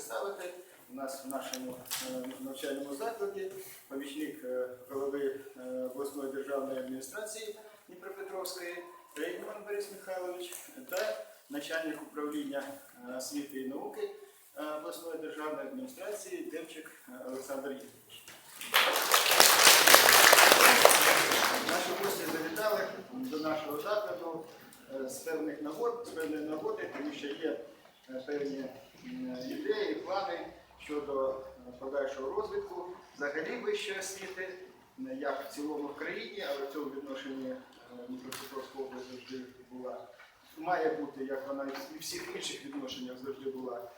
представити у нас в нашому е, навчальному закладі помічник е, голови е, обласної державної адміністрації Дніпропетровської Рейнман Борис Михайлович та начальник управління освіти і науки обласної державної адміністрації Демчик Олександр Ігорович. Наші гості завітали до нашого закладу з певних нагод, з певної нагоди, тому що є певні ідеї, плани щодо е, подальшого розвитку взагалі вищої освіти, як в цілому в країні, але в цьому відношенні е, Дніпропетровська область завжди була. Має бути, як вона і в всіх інших відношеннях завжди була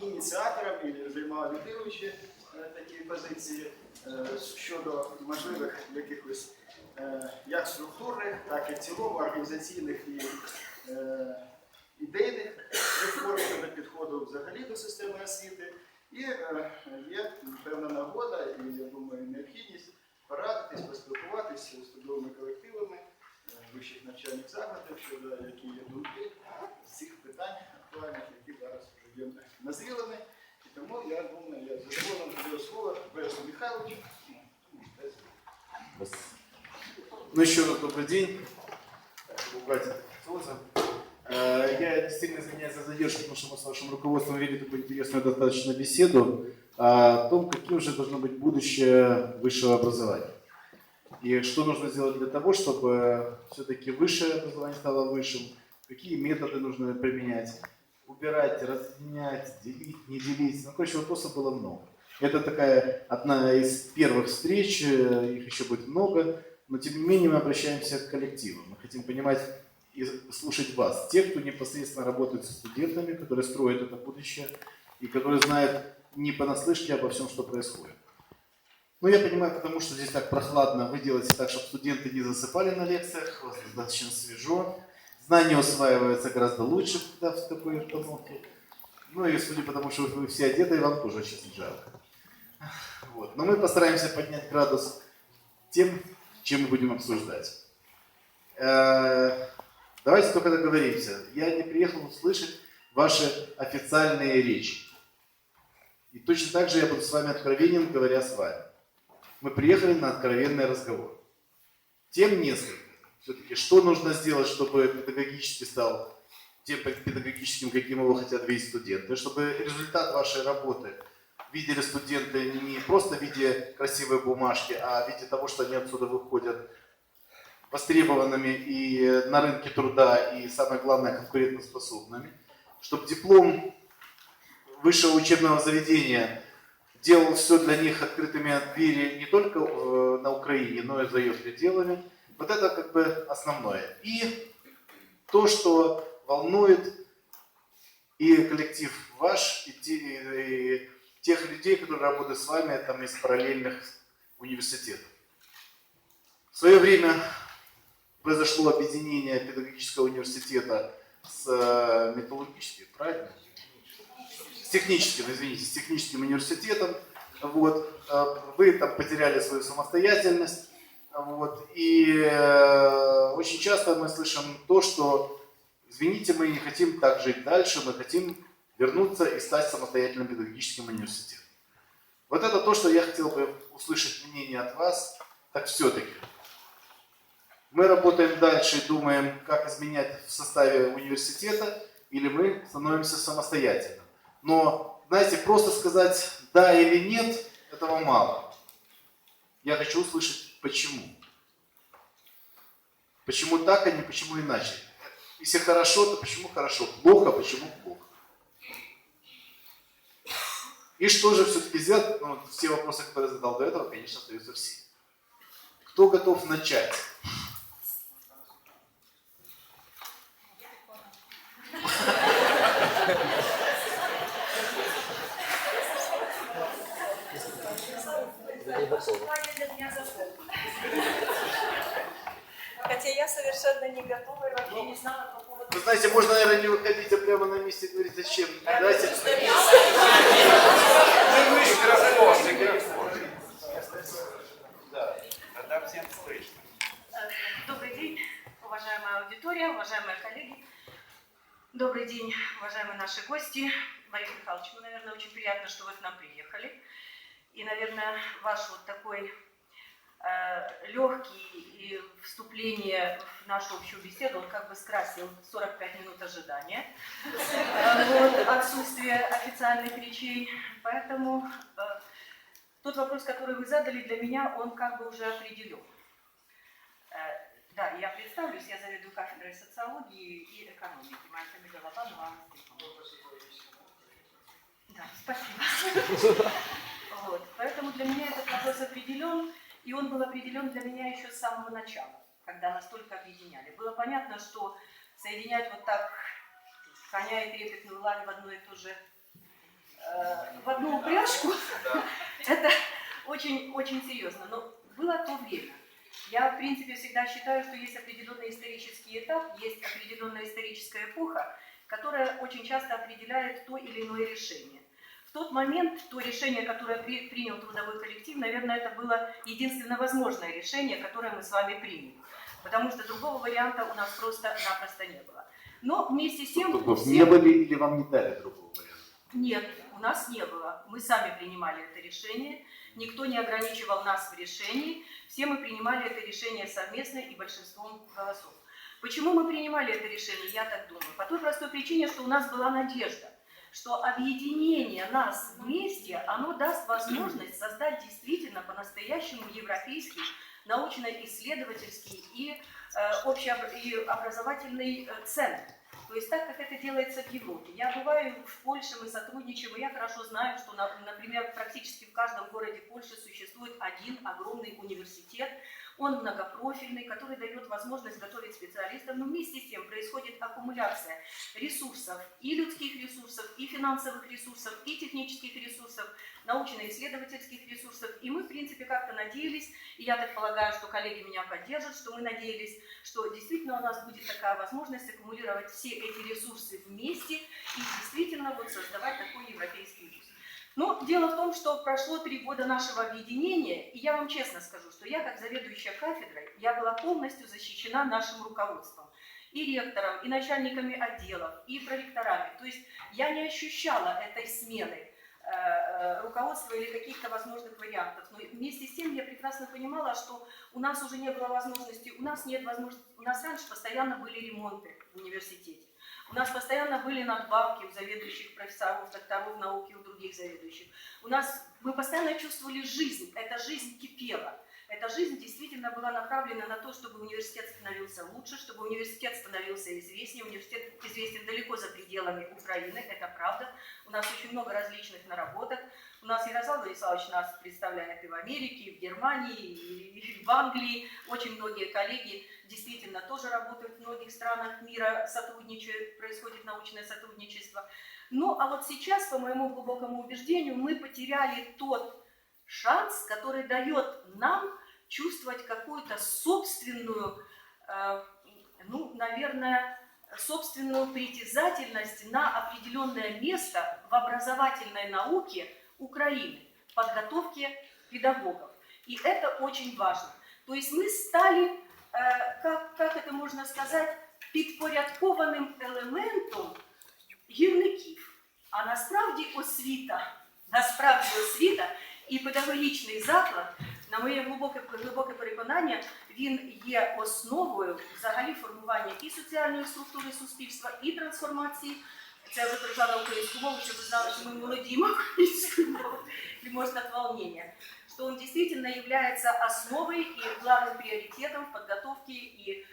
ініціатором і займала лідируючі е, такі позиції е, щодо можливих якихось е, як структурних, так і цілому організаційних і е, ідейних реформ щодо підходу взагалі до системи освіти. І е, є певна нагода, і я думаю, необхідність порадитись, поспілкуватися з трудовими колективами е, вищих навчальних закладів щодо які є думки з цих питань актуальних, які зараз вже є назрілими. І тому я думаю, я задоволений даю слово Борису Михайловичу. Ну, без Ну, еще раз добрый день. Убрать это фразы. Э, Я действительно извиняюсь за задержку, потому что мы с вашим руководством вели такую интересную достаточно беседу о том, каким же должно быть будущее высшего образования. И что нужно сделать для того, чтобы все-таки высшее образование стало высшим, какие методы нужно применять, убирать, разъединять, делить, не делить. Ну, короче, вопросов было много. Это такая одна из первых встреч, э, их еще будет много, но тем не менее мы обращаемся к коллективу. Мы хотим понимать и слушать вас, тех, кто непосредственно работает со студентами, которые строят это будущее и которые знают не понаслышке обо всем, что происходит. Ну, я понимаю, потому что здесь так прохладно, вы делаете так, чтобы студенты не засыпали на лекциях, у вас достаточно свежо, знания усваиваются гораздо лучше, когда в такой обстановке. Ну и судя по тому, что вы все одеты, вам тоже очень жарко. Вот. Но мы постараемся поднять градус тем, чем мы будем обсуждать. Э, Давайте только договоримся. Я не приехал услышать ваши официальные речи. И точно так же я буду с вами откровенен, говоря с вами. Мы приехали на откровенный разговор. Тем несколько. Все-таки, что нужно сделать, чтобы педагогически стал тем педагогическим, каким его хотят видеть студенты, чтобы результат вашей работы видели студенты не просто в виде красивой бумажки, а в виде того, что они отсюда выходят востребованными и на рынке труда, и самое главное, конкурентоспособными, чтобы диплом высшего учебного заведения делал все для них открытыми двери не только э, на Украине, но и за ее пределами. Вот это как бы основное. И то, что волнует и коллектив ваш, и, те- и тех людей, которые работают с вами там из параллельных университетов. В свое время произошло объединение педагогического университета с э, металлургическим, правильно? С техническим, извините, с техническим университетом. Вот. Э, Вы там потеряли свою самостоятельность. Вот. И э, очень часто мы слышим то, что, извините, мы не хотим так жить дальше, мы хотим вернуться и стать самостоятельным педагогическим университетом. Вот это то, что я хотел бы услышать мнение от вас. Так все-таки. Мы работаем дальше думаем, как изменять в составе университета, или мы становимся самостоятельным. Но, знаете, просто сказать да или нет, этого мало. Я хочу услышать, почему. Почему так, а не почему иначе. Если хорошо, то почему хорошо. Плохо, почему плохо. И что же все-таки сделать? Ну, все вопросы, которые я задал до этого, конечно, остаются все. Кто готов начать? Для меня закон. Хотя я совершенно не готова и вообще не знала по поводу... Вы знаете, можно, наверное, не выходить, а прямо на месте говорить, зачем. Давайте. Микрофон, микрофон. Тогда всем слышно. Добрый день, уважаемая аудитория, уважаемые коллеги. Добрый день, уважаемые наши гости. Борис Михайлович, ну, наверное, очень приятно, что вы к нам приехали. И, наверное, ваш вот такой э, легкий и вступление в нашу общую беседу, он как бы скрасил 45 минут ожидания. Вот, отсутствие официальных речей. Поэтому э, тот вопрос, который вы задали, для меня он как бы уже определен. Э, Да, я представлюсь, я заведую кафедрой социологии и экономики. Моя фамилия Лобанова Анна Степановна. Да, спасибо. Вот, поэтому для меня этот вопрос определен, и он был определен для меня еще с самого начала, когда нас только объединяли. Было понятно, что соединять вот так коня и трепетную лань в одно и то же, э, в одну упряжку, это очень-очень серьезно. Но было то время. Я, в принципе, всегда считаю, что есть определенный исторический этап, есть определенная историческая эпоха, которая очень часто определяет то или иное решение. В тот момент то решение, которое при- принял трудовой коллектив, наверное, это было единственно возможное решение, которое мы с вами приняли. Потому что другого варианта у нас просто-напросто не было. Но вместе с тем... Тобто все- не были или вам не дали другого варианта? нет, у нас не было. Мы сами принимали это решение. Никто не ограничивал нас в решении. Все мы принимали это решение совместно и большинством голосов. Почему мы принимали это решение, я так думаю? По той простой причине, что у нас была надежда, что объединение нас вместе, оно даст возможность создать действительно по-настоящему европейский научно-исследовательский и, э, общеоб- и образовательный э, центр. То есть так, как это делается в Европе. Я бываю в Польше, мы сотрудничаем, и я хорошо знаю, что, на- например, практически в каждом городе Польши существует один огромный университет, он многопрофильный, который дает возможность готовить специалистов, но вместе с тем происходит аккумуляция ресурсов, и людских ресурсов, и финансовых ресурсов, и технических ресурсов, научно-исследовательских ресурсов. И мы, в принципе, как-то надеялись, и я так полагаю, что коллеги меня поддержат, что мы надеялись, что действительно у нас будет такая возможность аккумулировать все эти ресурсы вместе и действительно вот создавать такой европейский вуз. Но дело в том, что прошло три года нашего объединения, и я вам честно скажу, что я как заведующая кафедрой, я была полностью защищена нашим руководством, и ректором, и начальниками отделов, и проректорами. То есть я не ощущала этой смены руководства или каких-то возможных вариантов. Но вместе с тем я прекрасно понимала, что у нас уже не было возможности, у нас нет возможности, у нас раньше постоянно были ремонты в университете. У нас постоянно были надбавки у заведующих профессоров, докторов науки, у других заведующих. У нас, мы постоянно чувствовали жизнь, эта жизнь кипела. Эта жизнь действительно была направлена на то, чтобы университет становился лучше, чтобы университет становился известнее. Университет известен далеко за пределами Украины, это правда. У нас очень много различных наработок. У нас Ярослав Владиславович нас представляет и в Америке, и в Германии, и в Англии. Очень многие коллеги действительно тоже работают в многих странах мира, сотрудничают, происходит научное сотрудничество. Ну, а вот сейчас, по моему глубокому убеждению, мы потеряли тот шанс, который дает нам чувствовать какую-то собственную, э, ну, наверное, собственную притязательность на определенное место в образовательной науке Украины, подготовке педагогов. И это очень важно. То есть мы стали, э, как, как это можна сказати, підпорядкованим елементом гірників. А насправді освіта, насправді освіта і педагогічний заклад, на моє глибоке, глибоке переконання, він є основою взагалі формування і соціальної структури суспільства, і трансформації. Це я українську мову, щоб ви знали, що ми мовою, і можна от. Что он действительно является основой и главным приоритетом в подготовке и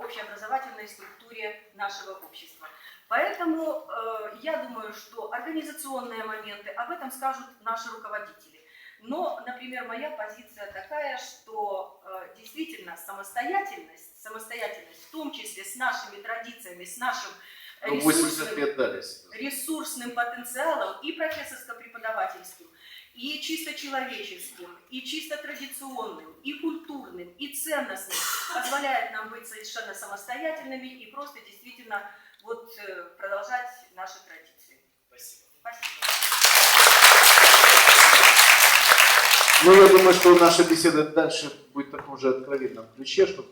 общеобразовательной структуре нашего общества. Поэтому э, я думаю, что организационные моменты, об этом скажут наши руководители. Но, например, моя позиция такая, что э, действительно самостоятельность, самостоятельность, в том числе с нашими традициями, с нашим э, 80 ресурсным, ресурсным потенциалом и профессорско-преподавательским, и чисто человеческим, и чисто традиционным, и культурным, и ценностным позволяет нам быть совершенно самостоятельными и просто действительно вот э, продолжать наши традиции. Спасибо. Спасибо. Ну, я думаю, что наша беседа дальше будет в таком же откровенном ключе, что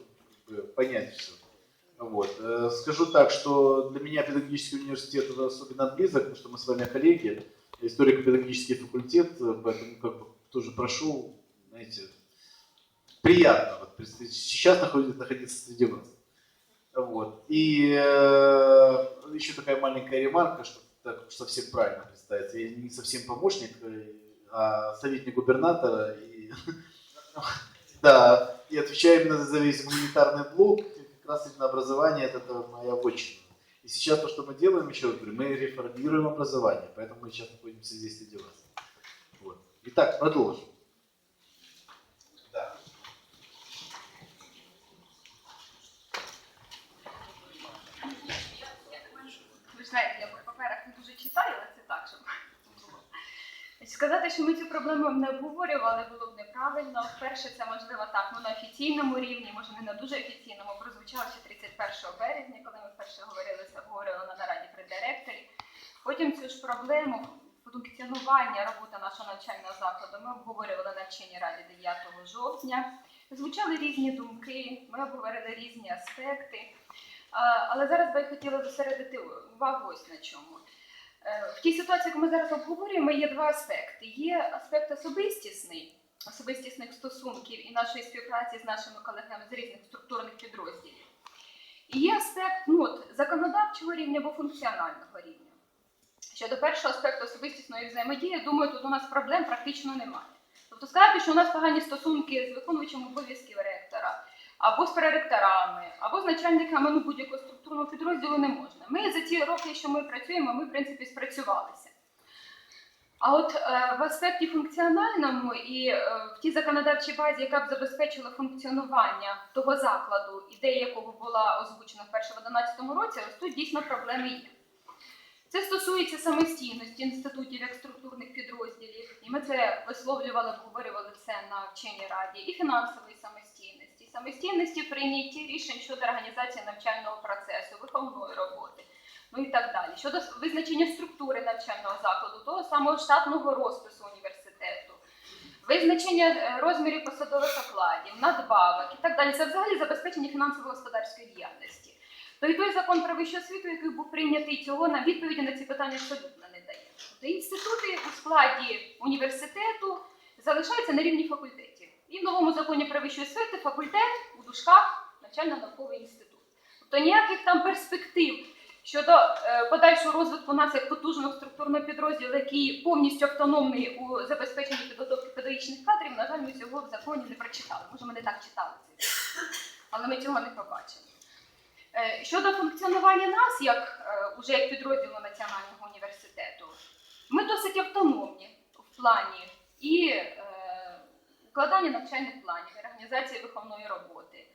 бы, понять все. Вот. Э, Скажу так, что для меня педагогический университет особенно близок, потому что мы с вами коллеги, историко-педагогический факультет, э, поэтому как бы тоже прошу, знаете, приятно вот, сейчас находиться, находиться среди вас. Вот. И э, еще такая маленькая ремарка, что так совсем правильно представить. Я не совсем помощник, э, а советник губернатора. И, да, и отвечаю именно за весь гуманитарный блок. Как раз именно образование это, моя отчина. И сейчас то, что мы делаем, еще раз говорю, мы реформируем образование, поэтому мы сейчас находимся здесь среди вас. Вот. Итак, продолжим. Сказати, що ми цю проблему не обговорювали, було б неправильно. Перше, це можливо так, ну на офіційному рівні, може не на дуже офіційному, прозвучало ще 31 березня, коли ми вперше говорили це, обговорювали на нараді при директорі. Потім цю ж проблему функціонування роботи нашого навчального закладу ми обговорювали на вченій раді 9 жовтня. Звучали різні думки, ми обговорили різні аспекти. Але зараз би я хотіла зосередити увагу ось на чому. Е, В тій ситуації, яку ми зараз обговорюємо, є два аспекти. Є аспект особистісний, особистісних стосунків і нашої співпраці з нашими колегами з різних структурних підрозділів. І є аспект ну, от, законодавчого рівня або функціонального рівня. Щодо першого аспекту особистісної взаємодії, думаю, тут у нас проблем практично немає. Тобто сказати, що у нас погані стосунки з виконувачем обов'язків ректора, або з проректорами, або з начальниками ну, будь-якого структурного підрозділу не можна. Ми за ті роки, що ми працюємо, ми в принципі спрацювалися. А от е, в аспекті функціональному і е, в тій законодавчій базі, яка б забезпечила функціонування того закладу, ідея якого була озвучена вперше в 2011 році, ось тут дійсно проблеми є. Це стосується самостійності інститутів як структурних підрозділів, і ми це висловлювали, обговорювали це на вченій раді, і фінансової самостійності, самостійності прийнятті рішень щодо організації навчального процесу, виховної роботи, ну і так далі. Щодо визначення структури навчального закладу, того самого штатного розпису університету, визначення е, розмірів посадових окладів, надбавок і так далі. Це взагалі забезпечення фінансово-господарської діяльності. То і той закон про вищу освіту, який був прийнятий, цього на відповіді на ці питання абсолютно не дає. Тобто інститути у складі університету залишаються на рівні факультетів. І в новому законі про вищу освіту факультет у дужках навчально-науковий інститут. Тобто ніяких там перспектив щодо е, подальшого розвитку нас як потужного структурного підрозділу, який повністю автономний у забезпеченні підготовки педагогічних кадрів, на жаль, ми цього в законі не прочитали. Може, ми не так читали це, але ми цього не побачили. Е, Щодо функціонування нас, як е, уже як підрозділу Національного університету, ми досить автономні в плані і укладання навчальних планів, організації виховної роботи,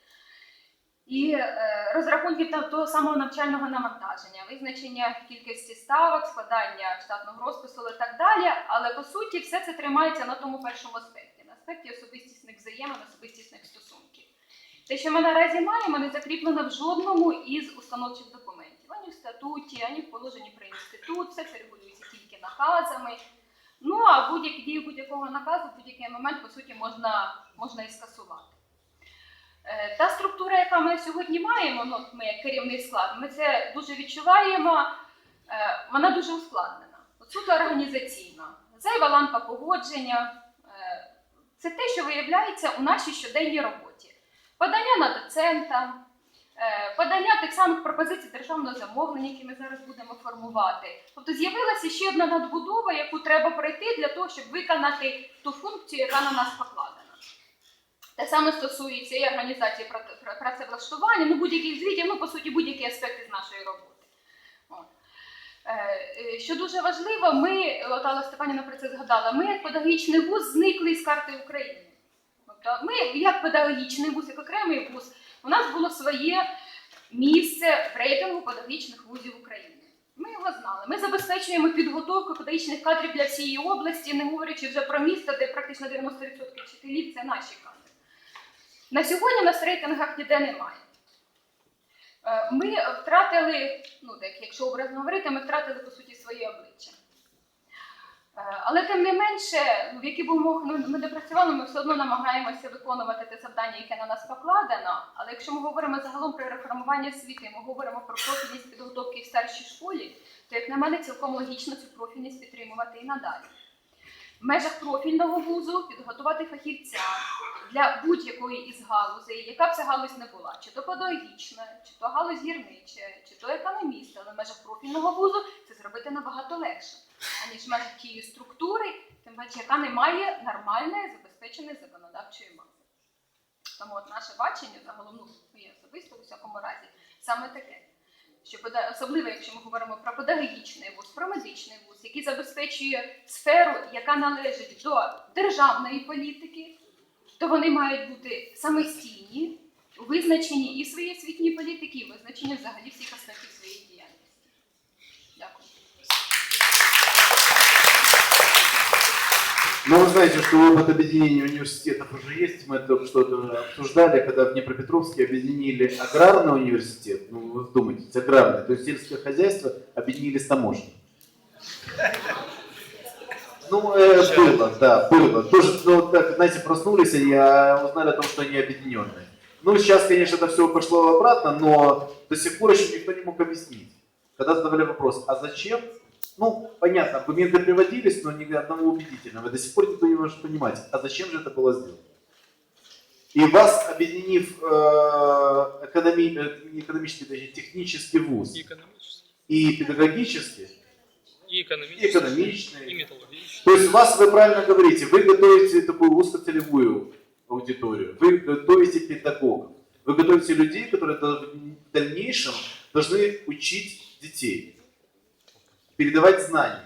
і е, розрахунків того самого навчального навантаження, визначення кількості ставок, складання штатного розпису і так далі. Але по суті, все це тримається на тому першому аспекті, на аспекті особистісних взаємин, особистісних стосунків. Те, що ми наразі маємо, не закріплено в жодному із установчих документів, ані в статуті, ані в положенні про інститут, все це регулюється тільки наказами. Ну а будь-які дії будь-якого наказу в будь-який момент, по суті, можна, можна і скасувати. Е, Та структура, яка ми сьогодні маємо, ну, ми як керівний склад, ми це дуже відчуваємо, е, вона дуже ускладнена. От суто організаційна. Зайва лампа погодження е, це те, що виявляється у нашій щоденній роботі. Подання на доцента, подання тих самих пропозицій державного замовлення, які ми зараз будемо формувати. Тобто з'явилася ще одна надбудова, яку треба пройти для того, щоб виконати ту функцію, яка на нас покладена. Те саме стосується і організації працевлаштування, ну будь-яких звітів, ну по суті, будь-які аспекти з нашої роботи. От. Е, е, Що дуже важливо, ми, Алла Степанівна про це згадала, ми як педагогічний вуз зникли з карти України. Тобто ми, як педагогічний вуз, як окремий вуз, у нас було своє місце в рейтингу педагогічних вузів України. Ми його знали. Ми забезпечуємо підготовку педагогічних кадрів для всієї області, не говорячи вже про місто, де практично 90% вчителів це наші кадри. На сьогодні нас в рейтингах ніде немає. Е, Ми втратили, ну так, якщо образно говорити, ми втратили по суті своє обличчя. Е, Але тим не менше, в які б умовах ми, ми не працювали, ми все одно намагаємося виконувати те завдання, яке на нас покладено. Але якщо ми говоримо загалом про реформування освіти, ми говоримо про профільність підготовки в старшій школі, то як на мене цілком логічно цю профільність підтримувати і надалі. В межах профільного вузу підготувати фахівця для будь-якої із галузей, яка б ця галузь не була, чи то педагогічна, чи то галузь гірнича, чи то економіст, але в межах профільного вузу це зробити набагато легше, аніж в межах тієї структури, тим паче, яка не має нормальної забезпеченої законодавчої бази. Тому от наше бачення загалом ну, моє особисто у всякому разі саме таке. Що особливо, якщо ми говоримо про педагогічний вуз, про медичний вуз, який забезпечує сферу, яка належить до державної політики, то вони мають бути самостійні, визначені і своєї освітньої політики, і визначені взагалі всіх аспектів Но вы знаете, что опыт объединения университетов уже есть. Мы это обсуждали, когда в Днепропетровске объединили аграрный университет. Ну, вы вдумайтесь, аграрный. То есть сельское хозяйство объединили с таможней. Ну, э, было, да, было. Тоже, ну, так, знаете, проснулись и а, узнали о том, что они объединенные. Ну, сейчас, конечно, это все пошло обратно, но до сих пор еще никто не мог объяснить. Когда задавали вопрос, а зачем? Ну, понятно, аргументы приводились, но ни одного убедительного. До сих пор никто не может понимать, а зачем же это было сделано. И вас, объединив э, экономи- э, экономический, точнее, технический вуз И экономический, и педагогический, и и экономический, и экономичный, металлургический. то есть вас, вы правильно говорите, вы готовите такую узкоцелевую аудиторию, вы готовите педагогов, вы готовите людей, которые в дальнейшем должны учить детей, передавать знания.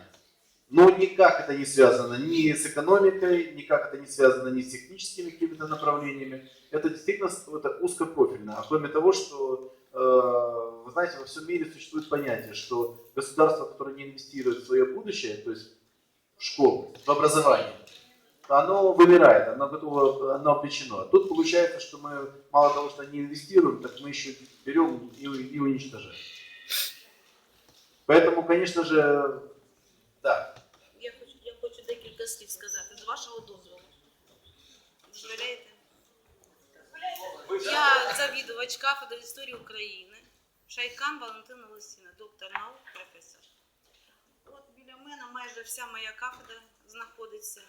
Но никак это не связано ни с экономикой, никак это не связано ни с техническими какими-то направлениями. Это действительно это узкопрофильно. А кроме того, что, э, вы знаете, во всем мире существует понятие, что государство, которое не инвестирует в свое будущее, то есть в школу, в образование, оно вымирает, оно готово, оно обречено. А тут получается, что мы мало того, что не инвестируем, так мы еще берем и, и уничтожаем. Поэтому, конечно же, да. Я хочу, я хочу декілька слів сказати з вашого дозволу. Дозволяєте? Я завідувач кафедри історії України, Шайкан Валентина Лисіна, доктор наук, професор. От біля мене майже вся моя кафедра знаходиться.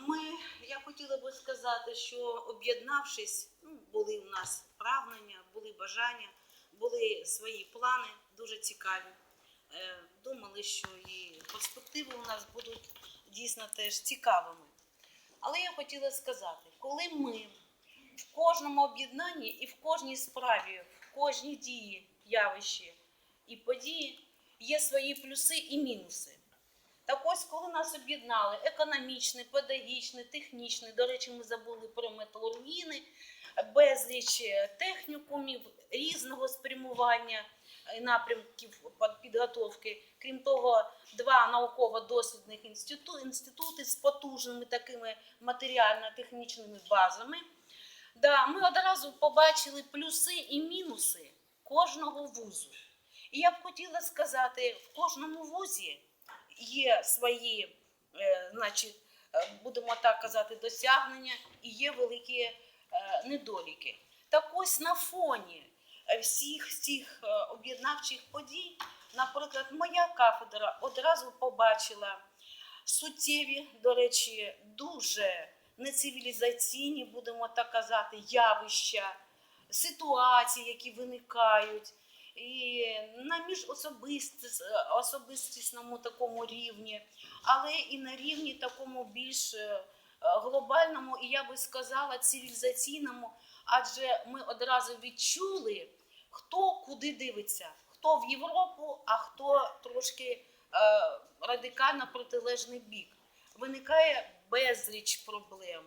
Ми, я хотіла би сказати, що об'єднавшись, ну, були у нас прагнення, були бажання, були свої плани дуже цікаві. Е, Думали, що і перспективи у нас будуть дійсно теж цікавими. Але я хотіла сказати, коли ми в кожному об'єднанні і в кожній справі, в кожній дії, явищі і події є свої плюси і мінуси. Так ось, коли нас об'єднали економічний, педагогічний, технічний, до речі, ми забули про металургійний, безліч е, технікумів різного спрямування е, напрямків підготовки. Крім того, два науково-дослідних інститу- інститути з потужними такими матеріально-технічними базами. Да, ми одразу побачили плюси і мінуси кожного вузу. І я б хотіла сказати, в кожному вузі є свої, е, значить, будемо так казати, досягнення і є великі недоліки. Так ось на фоні е, всіх цих е, об'єднавчих подій, наприклад, моя кафедра одразу побачила суттєві, до речі, дуже нецивілізаційні, будемо так казати, явища, ситуації, які виникають. І на міжособистісному такому рівні, але і на рівні такому більш е, глобальному, і я би сказала, цивілізаційному, адже ми одразу відчули, хто куди дивиться, хто в Європу, а хто трошки е, радикально протилежний бік. Виникає безліч проблем,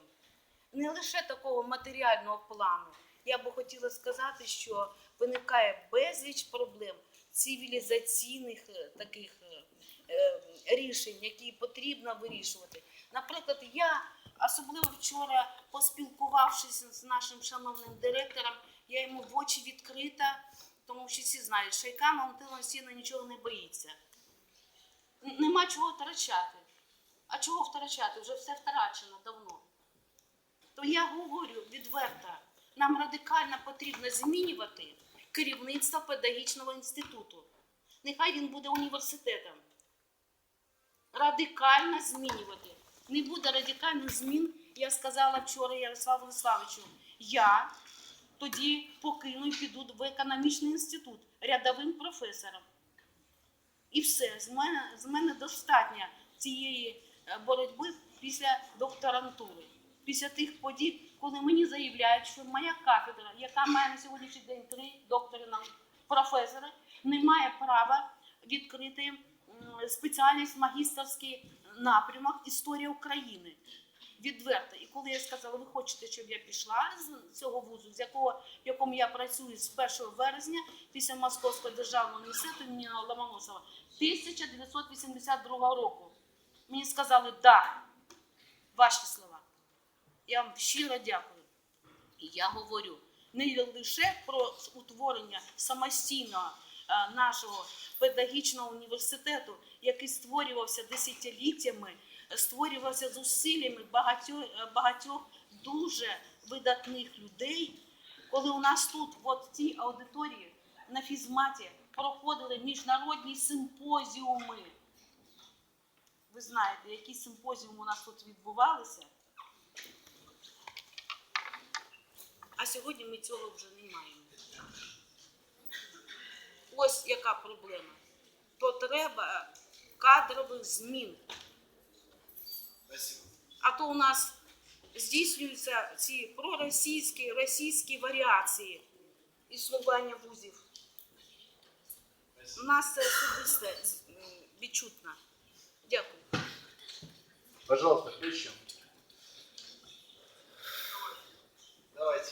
не лише такого матеріального плану. Я би хотіла сказати, що виникає безліч проблем цивілізаційних е, таких е, е, рішень, які потрібно вирішувати. Наприклад, я особливо вчора, поспілкувавшись з нашим шановним директором, я йому в очі відкрита, тому що всі знають, Шайка Валентина Олексійовна нічого не боїться. Нема чого втрачати. А чого втрачати? Вже все втрачено давно. То я говорю відверто, нам радикально потрібно змінювати керівництво педагогічного інституту. Нехай він буде університетом. Радикально змінювати. Не буде радикальних змін, я сказала вчора Ярославу Владиславовичу. Я тоді покину і піду в економічний інститут рядовим професором. І все, з мене, з мене достатньо цієї е, боротьби після докторантури, після тих подій, коли мені заявляють, що моя кафедра, яка має на сьогоднішній день три доктори наук, професори, не має права відкрити спеціальність магістерський напрямок Історія України. Відверто. І коли я сказала, ви хочете, щоб я пішла з цього вузу, з якого, в якому я працюю з 1 березня після Московського державного університету імені Ломоносова 1982 року. Мені сказали, да, ваші слова. Я вам щиро дякую. І я говорю не лише про утворення самостійного нашого педагогічного університету, який створювався десятиліттями, е, створювався зусиллями багатьох, е, багатьох дуже видатних людей, коли у нас тут, в цій аудиторії на фізматі, проходили міжнародні симпозіуми. Ви знаєте, які симпозіуми у нас тут відбувалися. А сьогодні ми цього вже не маємо. Ось яка проблема. Потреба кадрових змін. А то у нас здійснюються ці проросійські, російські варіації існування вузів. У нас це особисте м, відчутно. Дякую. Пожалуйста, включим. Давайте.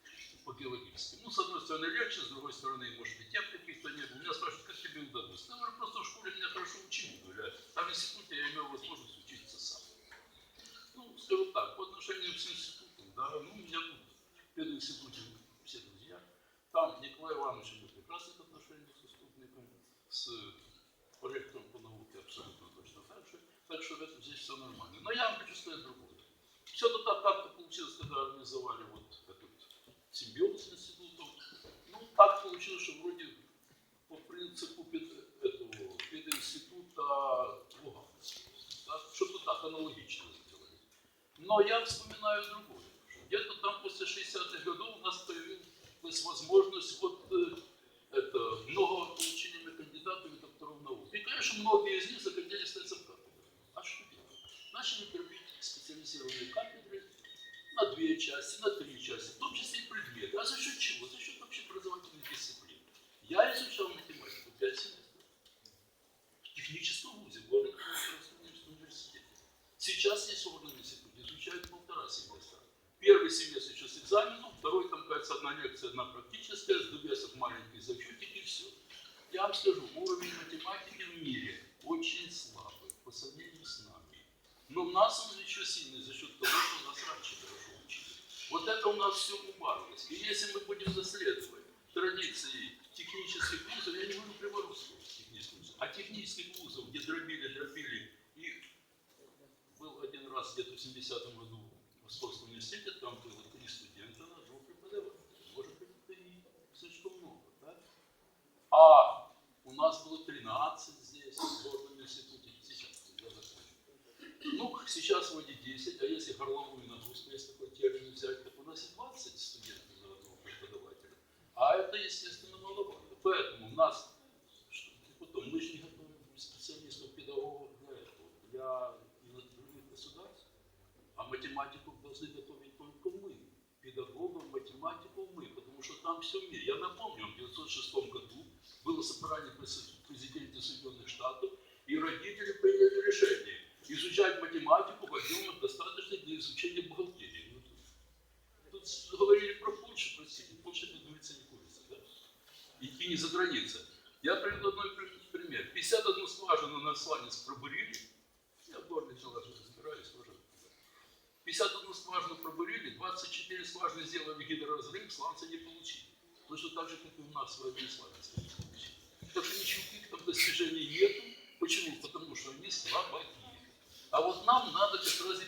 по геологическим. Ну, с одной стороны легче, с другой стороны, может быть, тем каких-то нет. Меня спрашивают, как тебе удалось? Я говорю, просто в школе меня хорошо учили, говорят. Там в институте я имел возможность учиться сам. Ну, скажу так, по отношению к институтам, да, ну, у меня тут в пединституте все друзья. Там Николай Иванович имеет прекрасных отношений с заступником, с проектом по науке абсолютно точно так же. Так что в этом здесь все нормально. Но я вам хочу сказать другое. Все-то так как-то получилось, когда организовали вот получилось, что вроде по принципу пед- этого пединститута Луганска. Да? Что-то так аналогично сделали. Но я вспоминаю другое. Где-то там после 60-х годов у нас появилась возможность вот одна лекция, одна практическая, с довесок маленький зачетик и все. Я вам скажу, уровень математики в мире очень слабый по сравнению с нами. Но у нас он еще сильный за счет того, что нас раньше хорошо учили. Вот это у нас все убавилось. И если мы будем наследовать традиции технических вузов, я не говорю прямо русских технических вузов, а технических вузов, где дробили, дробили, и был один раз где-то в 70-м году в Московском университете, там было три студента на двух преподавателей. Может быть, это и слишком много, да? А у нас было 13 здесь, в Горном институте, сейчас. Ну, сейчас вроде 10, а если горловую нагрузку, если такой термин взять, так у нас и 20 студентов за одного преподавателя. А это, естественно, маловато. Поэтому у нас, что, потом, мы же не готовим специалистов, педагогов для этого, для других государств. А математиков должны готовить только мы, педагогов, математиков мы, потому что там все в мире. Я напомню, в 1906 году было собрание президента Соединенных Штатов, и родители приняли решение изучать математику в объемах достаточно для изучения бухгалтерии. Ну, тут, тут говорили про Польшу, простите, Польша, как говорится, не курица, да? И, и не за границей. Я приведу одной при- пример. 51 скважину на сланец пробурили, я в горной человек разбираюсь, тоже. 51 скважину пробурили, 24 скважины сделали гидроразрыв, сланца не получили. Точно так же, как и у нас в один сланец не получили. Так что никаких достижений нету. Почему? Потому что они слабаки. А вот нам надо как раз и